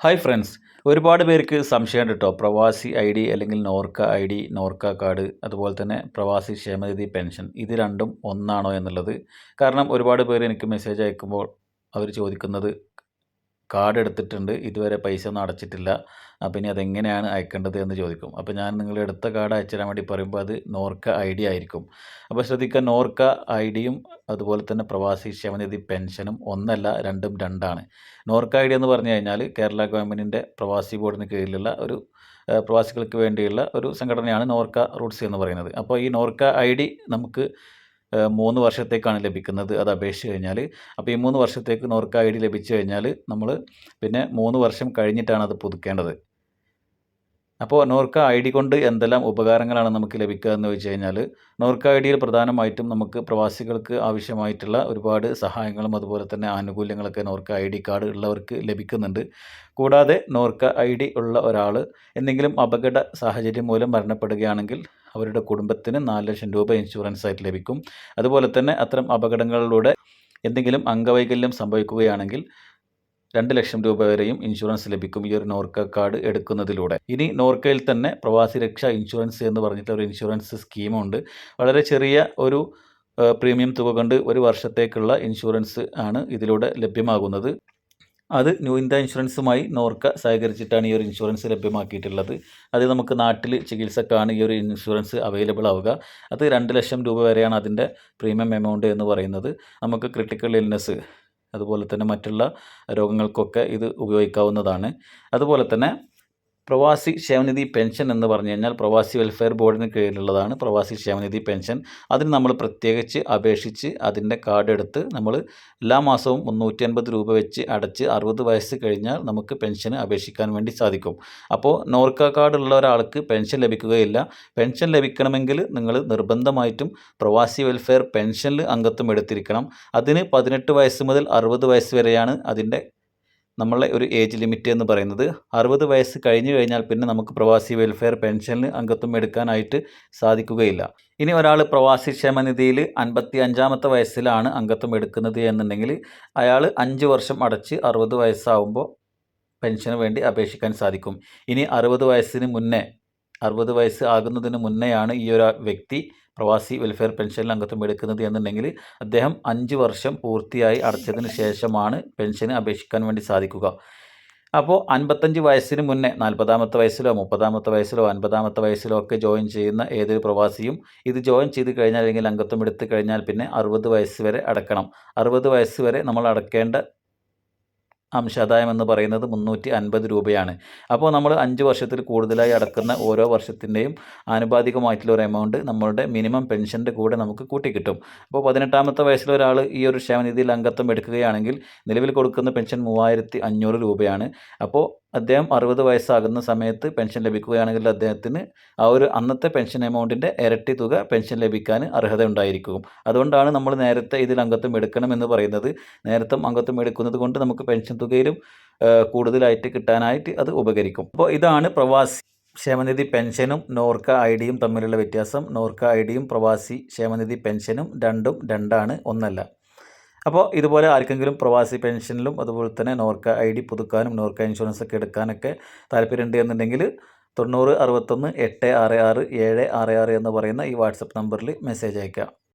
Hi friends ഒരുപാട് പേർക്ക് സംശയമുണ്ട് കേട്ടോ പ്രവാസി ഐ ഡി അല്ലെങ്കിൽ Norka I D Norka card അതുപോലെ തന്നെ പ്രവാസി ക്ഷേമനിധി പെൻഷൻ ഇത് രണ്ടും ഒന്നാണോ എന്നുള്ളത്. കാരണം ഒരുപാട് പേര് എനിക്ക് മെസ്സേജ് അയക്കുമ്പോൾ അവർ ചോദിക്കുന്നത് കാർഡ് എടുത്തിട്ടുണ്ട്. ഇതുവരെ പൈസ ഒന്നും അടച്ചിട്ടില്ല. അപ്പം ഇനി അതെങ്ങനെയാണ് അയക്കേണ്ടത് എന്ന് ചോദിക്കും. അപ്പോൾ ഞാൻ നിങ്ങൾ എടുത്ത കാർഡ് അയച്ചു തരാൻ വേണ്ടി പറയുമ്പോൾ അത് നോർക്ക ഐ ഡി ആയിരിക്കും. അപ്പോൾ ശ്രദ്ധിക്കുക നോർക്ക ഐ ഡിയും അതുപോലെ തന്നെ പ്രവാസി ക്ഷേമനിധി പെൻഷനും ഒന്നല്ല രണ്ടും രണ്ടാണ്. നോർക്ക ഐ ഡി എന്ന് പറഞ്ഞു കഴിഞ്ഞാൽ കേരള ഗവൺമെന്റിന്റെ പ്രവാസി ബോർഡിന് കീഴിലുള്ള ഒരു പ്രവാസികൾക്ക് വേണ്ടിയുള്ള ഒരു സംഘടനയാണ് നോർക്ക റൂട്ട്സ് എന്ന് പറയുന്നത്. അപ്പോൾ ഈ നോർക്ക ഐ ഡി നമുക്ക് മൂന്ന് വർഷത്തേക്കാണ് ലഭിക്കുന്നത്. അത് അപേക്ഷിച്ച് കഴിഞ്ഞാൽ അപ്പോൾ ഈ മൂന്ന് വർഷത്തേക്ക് നോർക്ക ഐ ഡി ലഭിച്ചു കഴിഞ്ഞാൽ നമ്മൾ പിന്നെ മൂന്ന് വർഷം കഴിഞ്ഞിട്ടാണ് അത് പുതുക്കേണ്ടത്. അപ്പോൾ നോർക്ക ഐ ഡി കൊണ്ട് എന്തെല്ലാം ഉപകാരങ്ങളാണ് നമുക്ക് ലഭിക്കുക എന്ന് വെച്ച് കഴിഞ്ഞാൽ നോർക്ക ഐ ഡിയിൽ പ്രധാനമായിട്ടും നമുക്ക് പ്രവാസികൾക്ക് ആവശ്യമായിട്ടുള്ള ഒരുപാട് സഹായങ്ങളും അതുപോലെ തന്നെ ആനുകൂല്യങ്ങളൊക്കെ നോർക്ക ഐ ഡി കാർഡ് ഉള്ളവർക്ക് ലഭിക്കുന്നുണ്ട്. കൂടാതെ നോർക്ക ഐ ഡി ഉള്ള ഒരാൾ എന്തെങ്കിലും അപകട സാഹചര്യം മൂലം മരണപ്പെടുകയാണെങ്കിൽ അവരുടെ കുടുംബത്തിന് നാല് ലക്ഷം രൂപ ഇൻഷുറൻസ് ആയിട്ട് ലഭിക്കും. അതുപോലെ തന്നെ അത്തരം അപകടങ്ങളിലൂടെ എന്തെങ്കിലും അംഗവൈകല്യം സംഭവിക്കുകയാണെങ്കിൽ രണ്ട് ലക്ഷം രൂപ വരെയും ഇൻഷുറൻസ് ലഭിക്കും ഈ ഒരു നോർക്ക കാർഡ് എടുക്കുന്നതിലൂടെ. ഇനി നോർക്കയിൽ തന്നെ പ്രവാസി രക്ഷ ഇൻഷുറൻസ് എന്ന് പറഞ്ഞിട്ട് ഒരു ഇൻഷുറൻസ് സ്കീമുണ്ട് വളരെ ചെറിയ ഒരു പ്രീമിയം തുക കൊണ്ട് ഒരു വർഷത്തേക്കുള്ള ഇൻഷുറൻസ് ആണ് ഇതിലൂടെ ലഭ്യമാകുന്നത്. അത് ന്യൂ ഇന്ത്യ ഇൻഷുറൻസുമായി നോർക്ക സഹകരിച്ചിട്ടാണ് ഈ ഒരു ഇൻഷുറൻസ് ലഭ്യമാക്കിയിട്ടുള്ളത്. അത് നമുക്ക് നാട്ടിൽ ചികിത്സക്കാണ് ഈ ഒരു ഇൻഷുറൻസ് അവൈലബിൾ ആവുക. അത് രണ്ട് ലക്ഷം രൂപ വരെയാണ് അതിന്റെ പ്രീമിയം എമൗണ്ട് എന്ന് പറയുന്നത്. നമുക്ക് ക്രിട്ടിക്കൽ ഇൽനെസ് അതുപോലെ തന്നെ മറ്റുള്ള രോഗങ്ങൾക്കൊക്കെ ഇത് ഉപയോഗിക്കാവുന്നതാണ്. അതുപോലെ തന്നെ പ്രവാസി ക്ഷേമനിധി പെൻഷൻ എന്ന് പറഞ്ഞു കഴിഞ്ഞാൽ പ്രവാസി വെൽഫെയർ ബോർഡിന് കീഴിലുള്ളതാണ് പ്രവാസി ക്ഷേമനിധി പെൻഷൻ. അതിന് നമ്മൾ പ്രത്യേകിച്ച് അപേക്ഷിച്ച് അതിന്റെ കാർഡ് എടുത്ത് നമ്മൾ എല്ലാ മാസവും മുന്നൂറ്റി അൻപത് രൂപ വെച്ച് അടച്ച് അറുപത് വയസ്സ് കഴിഞ്ഞാൽ നമുക്ക് പെൻഷന് അപേക്ഷിക്കാൻ വേണ്ടി സാധിക്കും. അപ്പോൾ നോർക്ക കാർഡ് ഉള്ള ഒരാൾക്ക് പെൻഷൻ ലഭിക്കുകയില്ല. പെൻഷൻ ലഭിക്കണമെങ്കിൽ നിങ്ങൾ നിർബന്ധമായിട്ടും പ്രവാസി വെൽഫെയർ പെൻഷനിൽ അംഗത്വം എടുത്തിരിക്കണം. അതിന് പതിനെട്ട് വയസ്സ് മുതൽ അറുപത് വയസ്സ് വരെയാണ് അതിന്റെ നമ്മളെ ഒരു ഏജ് ലിമിറ്റ് എന്ന് പറയുന്നത്. അറുപത് വയസ്സ് കഴിഞ്ഞു കഴിഞ്ഞാൽ പിന്നെ നമുക്ക് പ്രവാസി വെൽഫെയർ പെൻഷനിൽ അംഗത്വം എടുക്കാനായിട്ട് സാധിക്കുകയില്ല. ഇനി ഒരാൾ പ്രവാസി ക്ഷേമനിധിയിൽ അൻപത്തി അഞ്ചാമത്തെ വയസ്സിലാണ് അംഗത്വം എടുക്കുന്നത് എന്നുണ്ടെങ്കിൽ അയാൾ അഞ്ച് വർഷം അടച്ച് അറുപത് വയസ്സാവുമ്പോൾ പെൻഷന് വേണ്ടി അപേക്ഷിക്കാൻ സാധിക്കും. ഇനി അറുപത് വയസ്സിന് മുന്നേ അറുപത് വയസ്സ് ആകുന്നതിന് മുന്നേയാണ് ഈ ഒരു വ്യക്തി പ്രവാസി വെൽഫെയർ പെൻഷനിൽ അംഗത്വം എടുക്കുന്നത് എന്നുണ്ടെങ്കിൽ അദ്ദേഹം അഞ്ച് വർഷം പൂർത്തിയായി അടച്ചതിന് ശേഷമാണ് പെൻഷന് അപേക്ഷിക്കാൻ വേണ്ടി സാധിക്കുക. അപ്പോൾ അൻപത്തഞ്ച് വയസ്സിന് മുന്നേ നാൽപ്പതാമത്തെ വയസ്സിലോ മുപ്പതാമത്തെ വയസ്സിലോ അൻപതാമത്തെ വയസ്സിലോ ഒക്കെ ജോയിൻ ചെയ്യുന്ന ഏതൊരു പ്രവാസിയും ഇത് ജോയിൻ ചെയ്ത് കഴിഞ്ഞാൽ അല്ലെങ്കിൽ അംഗത്വം എടുത്തു കഴിഞ്ഞാൽ പിന്നെ അറുപത് വയസ്സ് വരെ അടക്കണം. അറുപത് വയസ്സ് വരെ നമ്മൾ അടക്കേണ്ട അംശാദായം എന്ന് പറയുന്നത് മുന്നൂറ്റി അൻപത് രൂപയാണ്. അപ്പോൾ നമ്മൾ അഞ്ച് വർഷത്തിൽ കൂടുതലായി അടക്കുന്ന ഓരോ വർഷത്തിന്റെയും ആനുപാതികമായിട്ടുള്ള ഒരു എമൗണ്ട് നമ്മളുടെ മിനിമം പെൻഷന്റെ കൂടെ നമുക്ക് കൂട്ടിക്കിട്ടും. അപ്പോൾ പതിനെട്ടാമത്തെ വയസ്സിൽ ഒരാൾ ഈ ഒരു ക്ഷേമനിധിയിൽ അംഗത്വം എടുക്കുകയാണെങ്കിൽ നിലവിൽ കൊടുക്കുന്ന പെൻഷൻ മൂവായിരത്തി അഞ്ഞൂറ് രൂപയാണ്. അപ്പോൾ അദ്ദേഹം അറുപത് വയസ്സാകുന്ന സമയത്ത് പെൻഷൻ ലഭിക്കുകയാണെങ്കിൽ അദ്ദേഹത്തിന് ആ ഒരു അന്നത്തെ പെൻഷൻ എമൗണ്ടിന്റെ ഇരട്ടി തുക പെൻഷൻ ലഭിക്കാൻ അർഹത ഉണ്ടായിരിക്കും അതുകൊണ്ടാണ് നമ്മൾ നേരത്തെ ഇതിൽ അംഗത്വം എടുക്കണമെന്ന് പറയുന്നത്. നേരത്തെ അംഗത്വം എടുക്കുന്നത് കൊണ്ട് നമുക്ക് പെൻഷൻ തുകയിലും കൂടുതലായിട്ട് കിട്ടാനായിട്ട് അത് ഉപകരിക്കും. അപ്പോൾ ഇതാണ് പ്രവാസി ക്ഷേമനിധി പെൻഷനും നോർക്ക ഐ ഡിയും തമ്മിലുള്ള വ്യത്യാസം. നോർക്ക ഐ ഡിയും പ്രവാസി ക്ഷേമനിധി പെൻഷനും രണ്ടും രണ്ടാണ് ഒന്നല്ല. അപ്പോൾ ഇതുപോലെ ആർക്കെങ്കിലും പ്രവാസി പെൻഷനിലും അതുപോലെ തന്നെ നോർക്ക ഐ ഡി പുതുക്കാനും നോർക്ക ഇൻഷുറൻസ് ഒക്കെ എടുക്കാനൊക്കെ താല്പര്യമുണ്ട് എന്നുണ്ടെങ്കിൽ തൊണ്ണൂറ് അറുപത്തൊന്ന് എട്ട് ആറ് ആറ് ഏഴ് ആറ് ആറ് എന്ന് പറയുന്ന ഈ വാട്സപ്പ് നമ്പറിൽ മെസ്സേജ് അയക്കുക